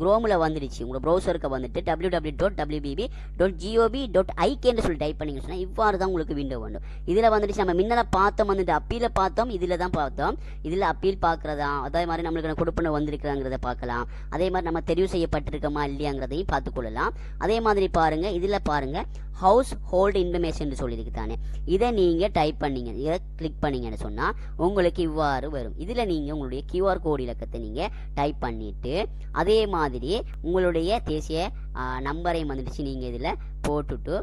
Speaker 1: குரோமில் வந்துடுச்சு. உங்களோட ப்ரௌசருக்கு வந்துட்டு W W dot WBB dot GOP dot ஐகேன்னு சொல்லி டைப் பண்ணிங்க சொன்னால் இவ்வாறு தான் உங்களுக்கு விண்டோ வேண்டும் இதில் வந்துட்டு நம்ம முன்னல பார்த்தோம் வந்துட்டு அப்பீலில் பார்த்தோம் இதில் தான் பார்த்தோம். இதில் அப்பீல் பார்க்குறதா? அதே மாதிரி நம்மளுக்கு கொடுப்பன வந்திருக்கிறாங்கிறத பார்க்கலாம். அதே மாதிரி நம்ம தெரிவு செய்யப்பட்டிருக்கோமா இல்லையாங்கிறதையும் பார்த்துக்கொள்ளலாம். அதே மாதிரி பாருங்கள் இதில் பாருங்கள் ஹவுஸ் ஹோல்டு இன்ஃபர்மேஷன் சொல்லியிருக்கு தானே. இதை நீங்கள் டைப் பண்ணிங்க இதை கிளிக் பண்ணீங்கன்னு சொன்னால் உங்களுக்கு இவ்வாறு வரும். இதில் நீங்கள் உங்களுடைய கியூஆர் கோடு இலக்கத்தை நீங்கள் டைப் பண்ணிவிட்டு அதே மாதிரி உங்களுடைய தேசிய நம்பரையும் வந்துடுச்சு நீங்கள் இதில் போட்டுட்டு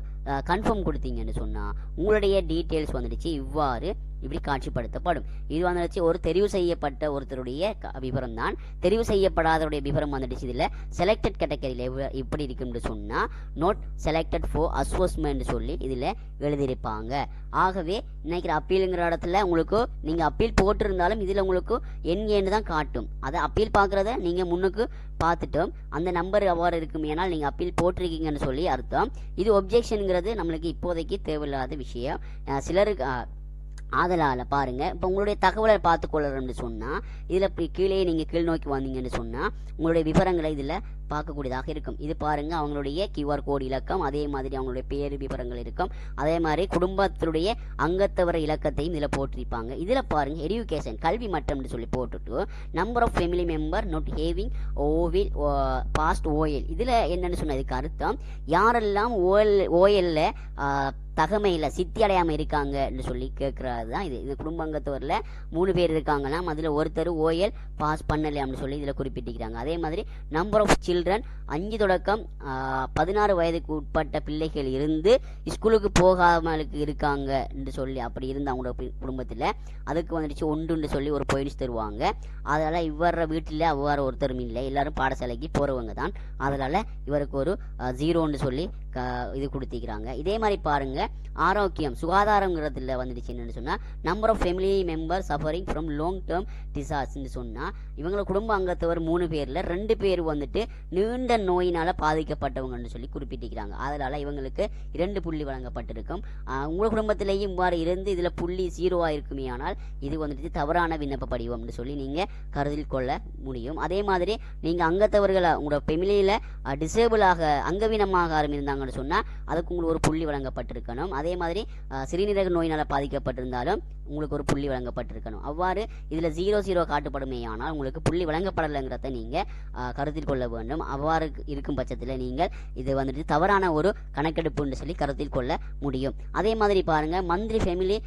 Speaker 1: கன்ஃபார்ம் கொடுத்தீங்கன்னு சொன்னால் உங்களுடைய டீட்டெயில்ஸ் வந்துடுச்சு. இவ்வாறு இப்படி காட்சிப்படுத்தப்படும். இது வந்துடுச்சு ஒரு தெரிவு செய்யப்பட்ட ஒருத்தருடைய க- விவரம் தான் தெரிவு செய்யப்படாதவருடைய விவரம் வந்துடுச்சு இதில் செலக்டட் கேட்டகரியில் எவ்வளோ இப்படி இருக்கும்னு சொன்னால் நோட் செலக்டட் ஃபோர் அசோஸ்மெண்ட் சொல்லி இதில் எழுதியிருப்பாங்க. ஆகவே நினைக்கிற அப்பீலுங்கிற இடத்துல உங்களுக்கு நீங்கள் அப்பீல் போட்டிருந்தாலும் இதில் உங்களுக்கு என் ஏன்னு தான் காட்டும். அதை அப்பீல் பார்க்குறத நீங்கள் முன்னுக்கு பார்த்துட்டோம். அந்த நம்பர் அவ்வாறு இருக்கும் ஏனால் நீங்கள் அப்பீல் போட்டிருக்கீங்கன்னு சொல்லி அர்த்தம். இது ஒப்ஜெக்ஷனுங்கிறது நம்மளுக்கு இப்போதைக்கு தேவையில்லாத விஷயம். சிலருக்கு ஆதலால் பாருங்க. இப்போ உங்களுடைய தகவலை பார்த்துக்கொள்ளணும்னு சொன்னால் இதில் இப்படி கீழே நீங்கள் கீழ் நோக்கி வந்தீங்கன்னு சொன்னால் உங்களுடைய விவரங்களை இதில் பார்க்கக்கூடியதாக இருக்கும். இது பாருங்க அவங்களுடைய கியூஆர் கோடு இலக்கம் அதே மாதிரி அவங்களுடைய பேர் விவரங்கள் இருக்கும். அதே மாதிரி குடும்பத்தினுடைய அங்கத்தவர இலக்கத்தையும் இதில் போட்டிருப்பாங்க. இதில் பாருங்க எஜுகேஷன் கல்வி மட்டம்னு சொல்லி போட்டுட்டு number of family member not having OL passed OL இதில் என்னன்னு சொன்னதுக்கு அர்த்தம் யாரெல்லாம் ஓஎல் ஓஎல்ல தகமையில் சித்தி அடையாமல் இருக்காங்கன்னு சொல்லி கேட்குறது தான் இது இது குடும்பங்கத்தோரில் மூணு பேர் இருக்காங்களாம் அதில் ஒருத்தர் ஓஎல் பாஸ் பண்ணலையாம்னு சொல்லி இதில் குறிப்பிட்டிருக்கிறாங்க. அதே மாதிரி நம்பர் ஆஃப் சில்ட்ரன் சில்ட்ரன் அஞ்சு தொடக்கம் பதினாறு வயதுக்கு உட்பட்ட பிள்ளைகள் இருந்து ஸ்கூலுக்கு போகாமலுக்கு இருக்காங்க என்று சொல்லி அப்படி இருந்து அவங்களோட குடும்பத்தில். அதுக்கு வந்துடுச்சு ஒன்றுன்னு சொல்லி ஒரு பாயிண்ட்ஸ் தருவாங்க. அதனால் இவர வீட்டில் அவ்வாறு ஒருத்தரும் இல்லை. எல்லாரும் பாடசாலைக்கு போகிறவங்க தான். அதனால் இவருக்கு ஒரு ஜீரோன்னு சொல்லி க இது கொடுத்துக்கிறாங்க இதே மாதிரி பாருங்கள் ஆரோக்கியம் சுகாதாரங்கிறதுல வந்துடுச்சு என்னென்னு சொன்னால் number of family member suffering from long term டிசாஸ்ன்னு சொன்னால் இவங்களை குடும்ப அங்கத்தவர் மூணு பேரில் ரெண்டு பேர் வந்துட்டு நீண்ட நோயினால் பாதிக்கப்பட்டவங்கன்னு சொல்லி குறிப்பிட்டிருக்கிறாங்க. அதனால் இவங்களுக்கு இரண்டு புள்ளி வழங்கப்பட்டிருக்கும். உங்கள் குடும்பத்திலேயும் இவ்வாறு இருந்து இதில் புள்ளி ஜீரோவாக இருக்குமே ஆனால் இது வந்துட்டு தவறான விண்ணப்ப படிவம்னு சொல்லி நீங்கள் கருதில் கொள்ள முடியும். அதே மாதிரி நீங்கள் அங்கத்தவர்களை உங்களோட ஃபெமிலியில் டிசேபிளாக அங்கவீனமாக யாரும் சொன்னால் அதுக்கு உங்களுக்கு ஒரு புள்ளி வழங்கப்பட்டிருக்கணும். அதே மாதிரி சிறுநீரக நோயினால் பாதிக்கப்பட்டிருந்தாலும் உங்களுக்கு ஒரு புள்ளி வழங்கப்பட்டிருக்கணும். அவ்வாறு இதில் ஜீரோ ஜீரோ காட்டுப்படுமே ஆனால் உங்களுக்கு புள்ளி வழங்கப்படலைங்கிறத நீங்கள் கருத்தில் கொள்ள வேண்டும். அவ்வாறு இருக்கும் பட்சத்தில் நீங்கள் இது வந்துட்டு தவறான ஒரு கணக்கெடுப்புன்னு சொல்லி கருத்தில் கொள்ள முடியும். அதே மாதிரி பாருங்கள் மந்த்லி ஃபேமிலி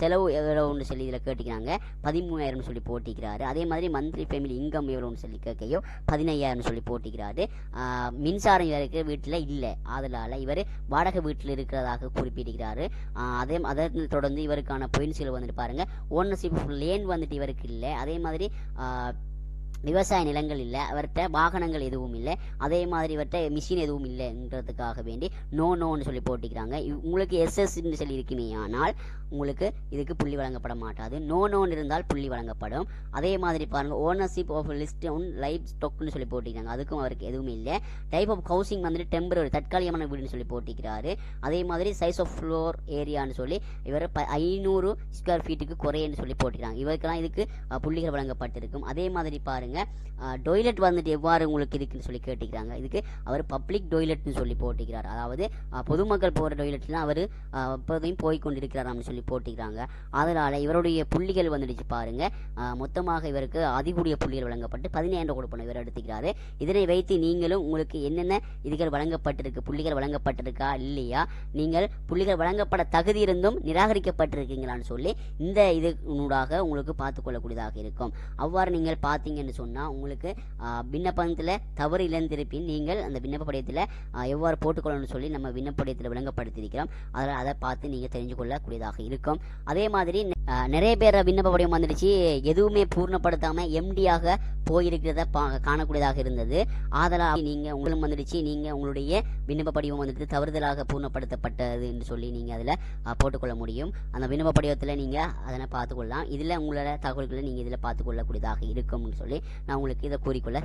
Speaker 1: செலவு எவ்வளோன்னு சொல்லி இதில் கேட்டிக்கிறாங்க பதிமூணாயிரம்னு சொல்லி போட்டிக்கிறாரு அதே மாதிரி மந்த்லி ஃபேமிலி இன்கம் எவ்வளோன்னு சொல்லி கேட்கையோ பதினையாயிரம்னு சொல்லி போட்டிக்கிறாரு மின்சாரம் இவருக்கு வீட்டில் இல்லை. அதனால் இவர் வாடகை வீட்டில் இருக்கிறதாக குறிப்பிட்டிருக்கிறாரு. அதே அதை தொடர்ந்து இவருக்கான பொயின்சில் வந்துட்டு பாருங்கள் ஓனர்ஷிப் லேன் வந்துட்டு இவருக்கு இல்லை. அதே மாதிரி விவசாய நிலங்கள் இல்லை அவர்கிட்ட வாகனங்கள் எதுவும் இல்லை அதே மாதிரி இவர்கிட்ட மிஷின் எதுவும் இல்லைன்றதுக்காக வேண்டி நோ நோன்னு சொல்லி போட்டிக்கிறாங்க இவ்- உங்களுக்கு எஸ்எஸ்ன்னு சொல்லி இருக்குமே ஆனால் உங்களுக்கு இதுக்கு புள்ளி வழங்கப்பட மாட்டாது. நோ நோன் இருந்தால் புள்ளி வழங்கப்படும். அதே மாதிரி பாருங்கள் ownership of list one life ஸ்டாக்னு சொல்லி போட்டிக்கிறாங்க அதுக்கும் அவருக்கு எதுவுமே இல்லை. டைப் ஆஃப் ஹவுசிங் வந்துட்டு டெம்பரரி தற்காலிகமான வீடுன்னு சொல்லி போட்டிக்கிறாரு அதே மாதிரி சைஸ் ஆஃப் ஃப்ளோர் ஏரியான்னு சொல்லி இவர் ப ஐநூறு ஸ்கொயர் ஃபீட்டுக்கு குறையன்னு சொல்லி போட்டிக்கிறாங்க இவருக்கெல்லாம் இதுக்கு புள்ளிகள் வழங்கப்பட்டிருக்கும். அதே மாதிரி பாருங்கள் பாருங்க டொய்லெட் வந்துட்டு எவ்வாறு உங்களுக்கு இருக்குன்னு சொல்லி கேட்டுக்கிறாங்க. இதுக்கு அவர் பப்ளிக் டொய்லெட்னு சொல்லி போட்டிக்கிறார். அதாவது பொதுமக்கள் போகிற டொய்லெட்லாம் அவர் எப்போதையும் போய் கொண்டிருக்கிறாராம்னு சொல்லி போட்டிக்கிறாங்க. அதனால் இவருடைய புள்ளிகள் வந்துடுச்சு பாருங்க. மொத்தமாக இவருக்கு அதிகூடிய புள்ளிகள் வழங்கப்பட்டு பதினேழு கொடுப்பணும் இவர் எடுத்துக்கிறாரு. இதனை வைத்து நீங்களும் உங்களுக்கு என்னென்ன இதுகள் வழங்கப்பட்டிருக்கு புள்ளிகள் வழங்கப்பட்டிருக்கா இல்லையா? நீங்கள் புள்ளிகள் வழங்கப்பட தகுதி இருந்தும் நிராகரிக்கப்பட்டிருக்கீங்களான்னு சொல்லி இந்த இது உங்களுக்கு பார்த்துக்கொள்ளக்கூடியதாக இருக்கும். அவ்வாறு நீங்கள் பார்த்தீங்கன்னு சொன்னால் உங்களுக்கு விண்ணப்பத்தில் தவறு இழந்திருப்பின் நீங்கள் அந்த விண்ணப்ப படிவத்தில் எவ்வாறு போட்டுக்கொள்ளணும்னு சொல்லி நம்ம விண்ணப்ப படிவத்தில் விளங்கப்படுத்தியிருக்கிறோம். அதில் அதை பார்த்து நீங்கள் தெரிஞ்சு கொள்ளக்கூடியதாக இருக்கும். அதே மாதிரி நிறைய பேர் விண்ணப்ப படிவம் வந்துடுச்சு. எதுவுமே பூர்ணப்படுத்தாமல் எம்டியாக போயிருக்கிறத பா காணக்கூடியதாக இருந்தது. ஆதலால் நீங்கள் உங்களும் வந்துடுச்சு. நீங்கள் உங்களுடைய விண்ணப்ப படிவம் வந்துட்டு தவறுதலாக பூர்ணப்படுத்தப்பட்டது என்று சொல்லி நீங்கள் அதில் போட்டுக்கொள்ள முடியும். அந்த விண்ணப்ப படிவத்தில் நீங்கள் அதனை பார்த்துக்கொள்ளலாம். இதில் உங்களோட தகவல்களை நீங்கள் இதில் பார்த்துக்கொள்ளக்கூடியதாக இருக்கும்னு சொல்லி நான் உங்களுக்கு இதை கூறிக்கொள்ள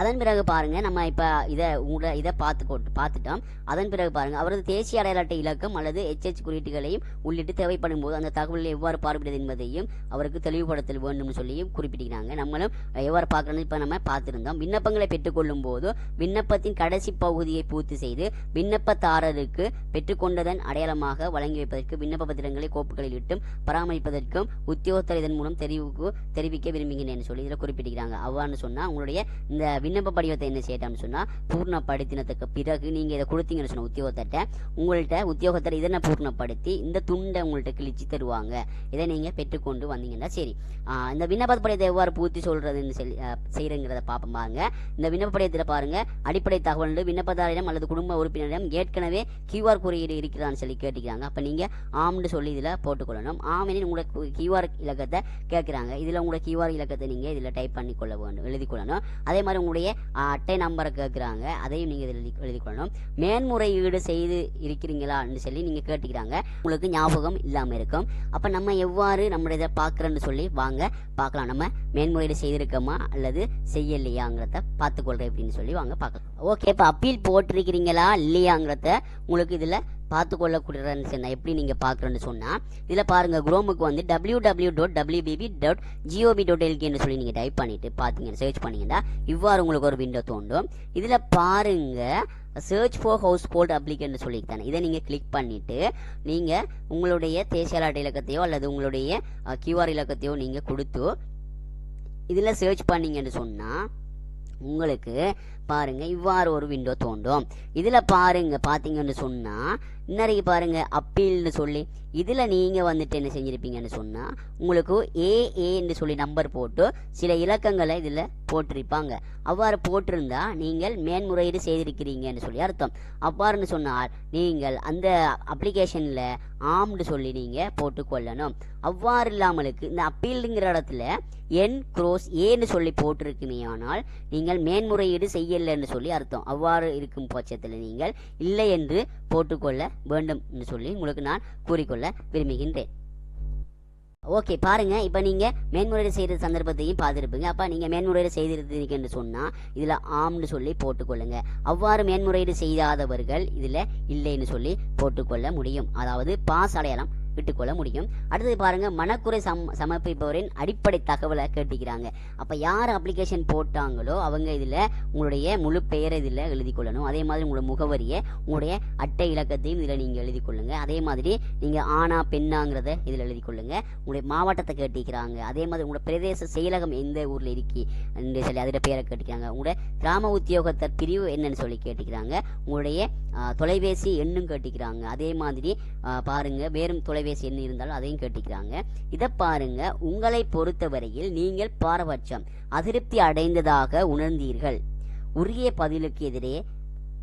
Speaker 1: அதன் பிறகு பாருங்க நம்ம இப்போ இதை உங்களோட இதை பார்த்து பார்த்துட்டோம். அதன் பிறகு பாருங்க அவரது தேசிய அடையாள அட்டை இலக்கம் அல்லது எச்எச் குறியீட்டுகளையும் உள்ளிட்டு தேவைப்படும் போது அந்த தகவலை எவ்வாறு பார்ப்பது என்பதையும் அவருக்கு தெளிவுபடுத்தல் வேண்டும்னு சொல்லியும் குறிப்பிட்டிருக்கிறாங்க நம்மளும் எவ்வாறு பார்க்கணும் இப்போ நம்ம பார்த்துருந்தோம். விண்ணப்பங்களை பெற்றுக்கொள்ளும் போது விண்ணப்பத்தின் கடைசி பகுதியை பூர்த்தி செய்து விண்ணப்பதாரருக்கு பெற்றுக்கொண்டதன் அடையாளமாக வழங்கி வைப்பதற்கு விண்ணப்ப பத்திரங்களை கோப்புகளில் இட்டும் பராமரிப்பதற்கும் உத்தியோகத்தர் இதன் மூலம் தெரிவுக்கு தெரிவிக்க விரும்புகிறேன் சொல்லி இதில் குறிப்பிட்டிருக்கிறாங்க அவ்வாறு சொன்னால் உங்களுடைய இந்த விண்ணப்ப படிவத்தை என்ன செய்யட்டோம்னு சொன்னால் பூர்ணப்படுத்தினதுக்கு பிறகு நீங்கள் இதை கொடுத்தீங்கன்னு சொன்ன உத்தியோகத்தட்ட உங்கள்கிட்ட உத்தியோகத்தர் இதனை பூர்ணப்படுத்தி இந்த துண்டை உங்கள்கிட்ட கிழிச்சு தருவாங்க. இதை நீங்கள் பெற்றுக்கொண்டு வந்தீங்கன்னா சரி. இந்த விண்ணப்ப படிவத்தை எவ்வாறு பூர்த்தி சொல்கிறதுன்னு சொல்லி செய்கிறங்கிறத பார்ப்போம் பாருங்க. இந்த விண்ணப்ப படிவத்தில் பாருங்க. அடிப்படை தகவல் விண்ணப்பதாரிடம் அல்லது குடும்ப உறுப்பினரிடம் ஏற்கனவே கியூஆர் குறியீடு இருக்கிறான்னு சொல்லி கேட்டுக்கிறாங்க அப்போ நீங்கள் ஆம்னு சொல்லி இதில் போட்டுக்கொள்ளணும். ஆமெனின் உங்களோட கியூஆர் இலக்கத்தை கேட்குறாங்க. இதில் உங்களோட கியூஆர் இலக்கத்தை நீங்கள் இதில் டைப் பண்ணி கொள்ள வேண்டும் எழுதி கொள்ளணும் அதே மாதிரி உங்களுடைய அட்டை நம்பரை கேட்குறாங்க. அதையும் நீங்கள் இதில் எழுதி கொள்ளணும். மேன்முறையீடு செய்து இருக்கிறீங்களான்னு சொல்லி நீங்கள் கேட்டுக்கிறாங்க. உங்களுக்கு ஞாபகம் இல்லாமல் இருக்கும். அப்போ நம்ம எவ்வாறு நம்மளுடைய இதை பார்க்குறோன்னு சொல்லி வாங்க பார்க்கலாம். நம்ம மேன்முறையீடு செய்திருக்கோமா அல்லது செய்யலையாங்கிறத பார்த்துக்கொள்கிறேன் அப்படின்னு சொல்லி வாங்க பார்க்கலாம். ஓகே இப்போ அப்பீல் போட்டிருக்கிறீங்களா இல்லையாங்கிறத உங்களுக்கு இதில் பார்த்து கொள்ளக்கூடியன்னு சொன்னால் எப்படி நீங்கள் பார்க்குறேன்னு சொன்னால் இதில் பாருங்கள் குரோமுக்கு வந்து W W dot WBB dot GOP dot எல்கேன்னு சொல்லி நீங்கள் டைப் பண்ணிவிட்டு பார்த்தீங்க சர்ச் பண்ணிங்கன்னா இவ்வாறு உங்களுக்கு ஒரு விண்டோ தோண்டும் இதில் பாருங்கள் சர்ச் ஃபார் ஹவுஸ் ஹோல்ட் அப்ளிகேன்னு சொல்லியிருக்காங்க. இதை நீங்கள் கிளிக் பண்ணிவிட்டு நீங்கள் உங்களுடைய தேசிய அட்டை இலக்கத்தையோ அல்லது உங்களுடைய கியூஆர் இலக்கத்தையோ நீங்கள் கொடுத்து இதில் சர்ச் பண்ணீங்கன்னு சொன்னால் உங்களுக்கு பாருங்க இவ்வாறு ஒரு விண்டோ தோண்டும். இதில் பாருங்க பார்த்தீங்கன்னு சொன்னால் இன்னறைக்கு பாருங்கள் அப்பீல்னு சொல்லி இதில் நீங்கள் வந்துட்டு என்ன செஞ்சுருப்பீங்கன்னு சொன்னால் உங்களுக்கு ஏஏன்னு சொல்லி நம்பர் போட்டு சில இலக்கங்களை இதில் போட்டிருப்பாங்க. அவ்வாறு போட்டிருந்தா நீங்கள் மேன்முறையீடு செய்திருக்கிறீங்கன்னு சொல்லி அர்த்தம். அவ்வாறுன்னு சொன்னால் நீங்கள் அந்த அப்ளிகேஷனில் ஆம்னு சொல்லி நீங்கள் போட்டுக்கொள்ளணும். அவ்வாறு இல்லாமலுக்கு இந்த அப்பீலுங்கிற இடத்துல என் க்ரோஸ் ஏன்னு சொல்லி போட்டிருக்குமே ஆனால் நீங்கள் மேன்முறையீடு செய்யலைன்னு சொல்லி அர்த்தம். அவ்வாறு இருக்கும் பட்சத்தில் நீங்கள் இல்லை என்று போட்டுக்கொள்ள வேண்டும் என்று சொல்லி உங்களுக்கு நான் கூறிக்கொள்ள விரும்புகின்றேன். ஓகே பாருங்க. இப்போ நீங்கள் மேன்முறையீடு செய்கிற சந்தர்ப்பத்தையும் பார்த்துருப்பீங்க. அப்போ நீங்கள் மேன்முறையீடு செய்திருந்தீங்கன்னு சொன்னால் இதில் ஆம்னு சொல்லி போட்டுக்கொள்ளுங்க. அவ்வாறு மேன்முறையீடு செய்யாதவர்கள் இதில் இல்லைன்னு சொல்லி போட்டுக்கொள்ள முடியும். அதாவது பாஸ் அடையாளம் விட்டுக்கொள்ள முடியும். அடுத்தது பாருங்க மனக்குறை சம் சமர்ப்பிப்பவரின் அடிப்படை தகவலை கேட்டுக்கிறாங்க. அப்போ யார் அப்ளிகேஷன் போட்டாங்களோ அவங்க இதில் உங்களுடைய முழு பெயரை இதில் எழுதி கொள்ளணும். அதே மாதிரி உங்களோட முகவரியை உங்களுடைய அட்டை இலக்கத்தையும் இதில் நீங்கள் எழுதி கொள்ளுங்க. அதே மாதிரி நீங்கள் ஆணா பெண்ணாங்கிறத இதில் எழுதி கொள்ளுங்க. உங்களுடைய மாவட்டத்தை கேட்டிக்கிறாங்க. அதே மாதிரி உங்களோட பிரதேச செயலகம் எந்த ஊரில் இருக்கி என்று சொல்லி அதோட பேரை கேட்டுக்கிறாங்க. உங்களோட கிராம உத்தியோகத்தர் பிரிவு என்னன்னு சொல்லி கேட்டுக்கிறாங்க. உங்களுடைய தொலைபேசி எண்ணும் கேட்டுக்கிறாங்க. அதே மாதிரி பாருங்கள் பாருங்க வேறும் தொலைபேசி எண் இருந்தாலும் அதையும் கேட்டுக்கிறாங்க. இதை பாருங்க உங்களை பொறுத்தவரையில் நீங்கள் பாரபட்சம் அதிருப்தி அடைந்ததாக உணர்ந்தீர்கள். உரிய பதிலுக்கு எதிரே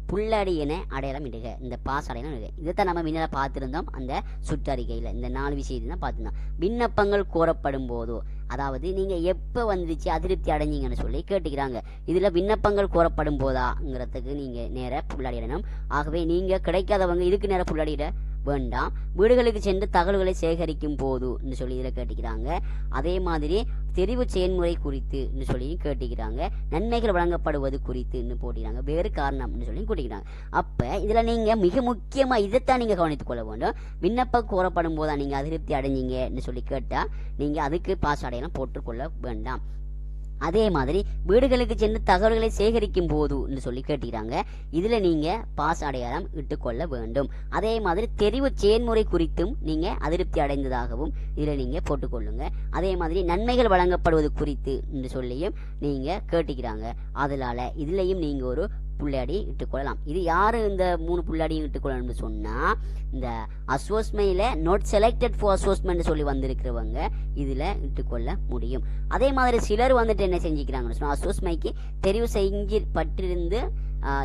Speaker 1: புள்ளடி என அடையாளம் இடுக. இந்த பாஸ் அடையாளம் இடுக. இதைத்தான் நம்ம முன்னால் பார்த்துருந்தோம். அந்த சுற்றறிக்கையில் இந்த நாலு விஷயத்தை தான் பார்த்துருந்தோம். விண்ணப்பங்கள் கோரப்படும் போதோ அதாவது நீங்கள் எப்போ வந்துருச்சு அதிருப்தி அடைஞ்சிங்கன்னு சொல்லி கேட்டுக்கிறாங்க. இதில் விண்ணப்பங்கள் கோரப்படும் போதாங்கிறதுக்கு நீங்கள் நேர புள்ளடிடணும் ஆகவே நீங்கள் கிடைக்காதவங்க இதுக்கு நேர புள்ளடியிட வேண்டாம். வீடுகளுக்கு சென்று தகவல்களை சேகரிக்கும் போதுன்னு சொல்லி இதில் கேட்டுக்கிறாங்க. அதே மாதிரி தெரிவு செயல்முறை குறித்துன்னு சொல்லி கேட்டுக்கிறாங்க. நன்மைகள் வழங்கப்படுவது குறித்துன்னு போட்டிருக்காங்க வேறு காரணம்னு சொல்லி கூட்டிக்கிறாங்க. அப்போ இதில் நீங்கள் மிக முக்கியமாக இதைத்தான் நீங்கள் கவனித்துக் கொள்ள வேண்டும். விண்ணப்பம் கோரப்படும் போது நீங்கள் அதிருப்தி அடைஞ்சீங்கன்னு சொல்லி கேட்டால் நீங்கள் அதுக்கு பாஸ் அடையெல்லாம் போட்டுக்கொள்ள வேண்டாம். அதே மாதிரி வீடுகளுக்கு சென்று தகவல்களை சேகரிக்கும் போது சொல்லி கேட்டுக்கிறாங்க இதில் நீங்கள் பாஸ் அடையாளம் இட்டுக்கொள்ள வேண்டும். அதே மாதிரி தெரிவு செயல்முறை குறித்தும் நீங்கள் அதிருப்தி அடைந்ததாகவும் இதில் நீங்கள் போட்டுக்கொள்ளுங்க. அதே மாதிரி நன்மைகள் வழங்கப்படுவது குறித்து என்று சொல்லியும் நீங்கள் கேட்டுக்கிறாங்க அதனால இதுலேயும் நீங்கள் ஒரு புள்ளாடி இட்டுக்கொள்ளலாம். இது யார் இந்த மூணு புள்ளாடியும் இட்டுக்கொள்ளணும்னு சொன்னால் இந்த அசோஸ்மையில் நோட் செலக்டட் ஃபார் அசோஸ்மெண்ட் சொல்லி வந்திருக்கிறவங்க இதில் இட்டுக்கொள்ள முடியும். அதே மாதிரி சிலர் வந்துட்டு என்ன செஞ்சுக்கிறாங்கன்னு சொன்னால் அசோஸ்மைக்கு தெரிவு செஞ்சப்பட்டிருந்து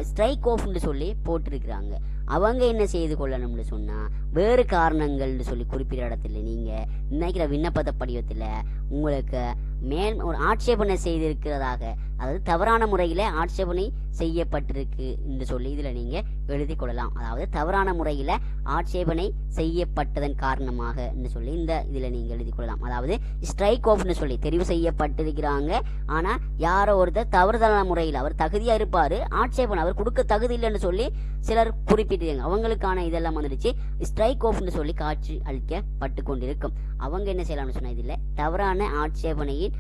Speaker 1: ஸ்ட்ரைக் ஆஃப்னு சொல்லி போட்டிருக்கிறாங்க. அவங்க என்ன செய்து கொள்ளணும்னு சொன்னால் வேறு காரணங்கள்னு சொல்லி குறிப்பிட்ட இடத்துல நீங்கள் நினைக்கிற விண்ணப்பத்த படிவத்தில் உங்களுக்கு மேல் ஒரு ஆட்சேபனை செய்திருக்கிறதாக அதாவது தவறான முறையில் ஆட்சேபனை செய்யப்பட்டிருக்கு என்று சொல்லி இதில் நீங்கள் எழுதி கொள்ளலாம். அதாவது தவறான முறையில் ஆட்சேபனை செய்யப்பட்டதன் காரணமாக என்று சொல்லி இந்த இதில் நீங்கள் எழுதி கொள்ளலாம். அதாவது ஸ்ட்ரைக் ஆஃப்னு சொல்லி தெரிவு செய்யப்பட்டிருக்கிறாங்க. ஆனால் யாரோ ஒருத்தர் தவறுதலான முறையில் அவர் தகுதியாக இருப்பார் ஆட்சேபனை அவர் கொடுக்க தகுதி இல்லைன்னு சொல்லி சிலர் குறிப்பிட்டிருக்காங்க. அவங்களுக்கான இதெல்லாம் வந்துடுச்சு. ஸ்ட்ரைக் ஆஃப்னு சொல்லி காட்சி அளிக்கப்பட்டு கொண்டிருக்கும். அவங்க என்ன செய்யலாம்னு சொன்னால் இதில் தவறான ஆட்சேபனையை it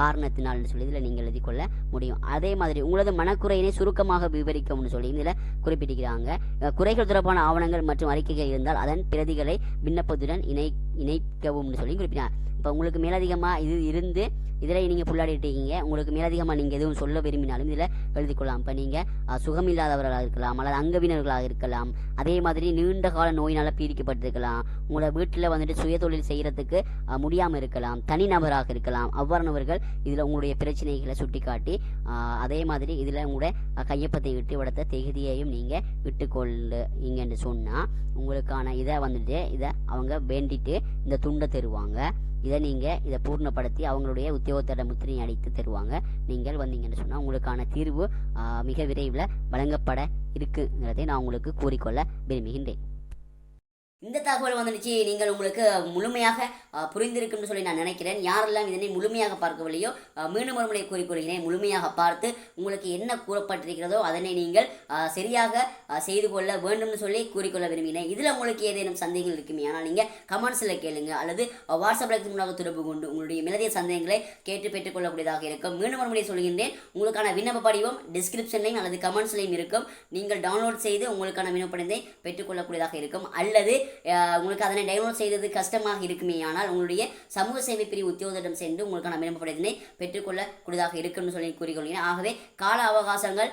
Speaker 1: காரணத்தினால்னு சொல்லி இதில் நீங்கள் எழுதி கொள்ள முடியும். அதே மாதிரி உங்களது மனக்குறையினை சுருக்கமாக விவரிக்கும்னு சொல்லி இதில் குறிப்பிட்டிருக்கிறாங்க. குறைகள் தொடர்பான ஆவணங்கள் மற்றும் அறிக்கைகள் இருந்தால் அதன் பிரதிகளை விண்ணப்பத்துடன் இணை இணைக்கவும்னு சொல்லி குறிப்பிட்டாங்க இப்போ உங்களுக்கு மேலதிகமாக இது இருந்து இதில் நீங்கள் புள்ளாடிட்டீங்க உங்களுக்கு மேலதிகமாக நீங்கள் எதுவும் சொல்ல விரும்பினாலும் இதில் எழுதி கொள்ளலாம். இப்போ நீங்கள் சுகமில்லாதவர்களாக இருக்கலாம். அல்லது அங்கவினர்களாக இருக்கலாம். அதே மாதிரி நீண்ட கால நோயினால் பீடிக்கப்பட்டிருக்கலாம். உங்களோட வீட்டில் வந்துட்டு சுயதொழில் செய்கிறதுக்கு முடியாமல் இருக்கலாம். தனிநபராக இருக்கலாம். அவ்வாறு அவ்வாறானவர்கள் இதில் உங்களுடைய பிரச்சனைகளை சுட்டிக்காட்டி அதே மாதிரி இதில் உங்களுடைய அஹ், கையொப்பத்தை விட்டு விடத்த தகுதியையும் நீங்கள் விட்டுக்கொள்ளுங்கன்னு சொன்னால் உங்களுக்கான இதை வந்துட்டு இதை அவங்க வேண்டிட்டு இந்த துண்டை தருவாங்க. இதை நீங்கள் இதை பூர்ணப்படுத்தி அவங்களுடைய உத்தியோகத்தோட முத்திரையை அடித்து தருவாங்க. நீங்கள் வந்தீங்கன்னு சொன்னால் உங்களுக்கான தீர்வு மிக விரைவில் வழங்கப்பட இருக்குங்கிறதை நான் உங்களுக்கு கூறிக்கொள்ள விரும்புகின்றேன். இந்த தகவல் வந்துடுச்சு. நீங்கள் உங்களுக்கு முழுமையாக புரிந்திருக்கும்னு சொல்லி நான் நினைக்கிறேன். யாரெல்லாம் இதனை முழுமையாக பார்க்கவில்லையோ மீண்டும் ஒரு முறை கூறிக்கொள்கிறேன் முழுமையாக பார்த்து உங்களுக்கு என்ன கூறப்பட்டிருக்கிறதோ அதனை நீங்கள் சரியாக செய்து கொள்ள வேண்டும்னு சொல்லி கூறிக்கொள்ள விரும்பினேன். இதில் உங்களுக்கு ஏதேனும் சந்தேகங்கள் இருக்குமே? ஆனால் நீங்கள் கமெண்ட்ஸில் கேளுங்க. அல்லது வாட்ஸ்அப்பில் முன்னாக தொடர்பு கொண்டு உங்களுடைய மிளதிய சந்தேகங்களை கேட்டு பெற்றுக்கொள்ளக்கூடியதாக இருக்கும். மீண்டும் ஒரு முறை சொல்கின்றேன். உங்களுக்கான விண்ணப்ப படிவம் டிஸ்கிரிப்ஷன்லையும் அல்லது கமெண்ட்ஸ்லையும் இருக்கும். நீங்கள் டவுன்லோட் செய்து உங்களுக்கான விண்ணப்ப படிவத்தை பெற்றுக்கொள்ளக்கூடியதாக இருக்கும். அல்லது உங்களுக்கு அதனை டவுன்லோட் செய்தது கஷ்டமாக இருக்குமே ஆனால் உங்களுடைய சமூக சேவை பிரிவு உத்தியோகத்திடம் சென்று உங்களுக்கான பெற்றுக்கொள்ள குதாக இருக்கும்னு சொல்லி கூறிக்கொள்கிறேன். ஆகவே கால அவகாசங்கள்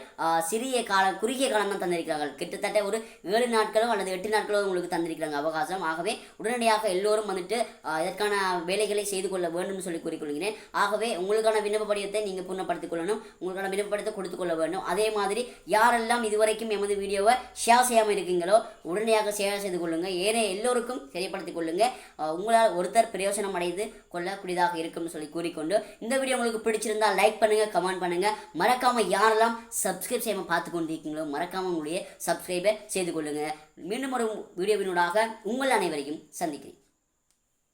Speaker 1: சிறிய காலம் குறுகிய காலம் தான் தந்திருக்கிறார்கள். கிட்டத்தட்ட ஒரு ஏழு நாட்களோ அல்லது எட்டு நாட்களோ உங்களுக்கு தந்திருக்கிறாங்க அவகாசம். ஆகவே உடனடியாக எல்லோரும் வந்துட்டு இதற்கான வேலைகளை செய்து கொள்ள வேண்டும் சொல்லி கூறிக்கொள்கிறேன். ஆகவே உங்களுக்கான விண்ணப்ப படிவத்தை நீங்கள் பூர்ணப்படுத்திக் கொள்ளணும். உங்களுக்கான விண்ணப்ப படிவத்தை கொடுத்துக் கொள்ள வேண்டும். அதே மாதிரி யாரெல்லாம் இதுவரைக்கும் எமது வீடியோவை ஷேர் செய்யாமல் இருக்கீங்களோ உடனடியாக ஷேர் செய்து கொள்ளுங்கள் ஏனைய எல்லோருக்கும் தெரியப்படுத்திக் கொள்ளுங்கள் உங்களால் ஒருத்தர் பிரயோஜனம் அடைந்து கொள்ளக்கூடியதாக இருக்கும்னு சொல்லி கூறிக்கொண்டு இந்த வீடியோ உங்களுக்கு பிடிச்சிருந்தா லைக் பண்ணுங்கள் கமெண்ட் பண்ணுங்கள் மறக்காமல் யாரெல்லாம் சப்ஸ்கிரைப் செய்யாமல் பார்த்து கொண்டிருக்கீங்களோ மறக்காமல் உங்களுடைய சப்ஸ்கிரைபை செய்து கொள்ளுங்கள் மீண்டும் ஒரு வீடியோவினூடாக உங்கள் அனைவரையும் சந்திக்கிறேன்.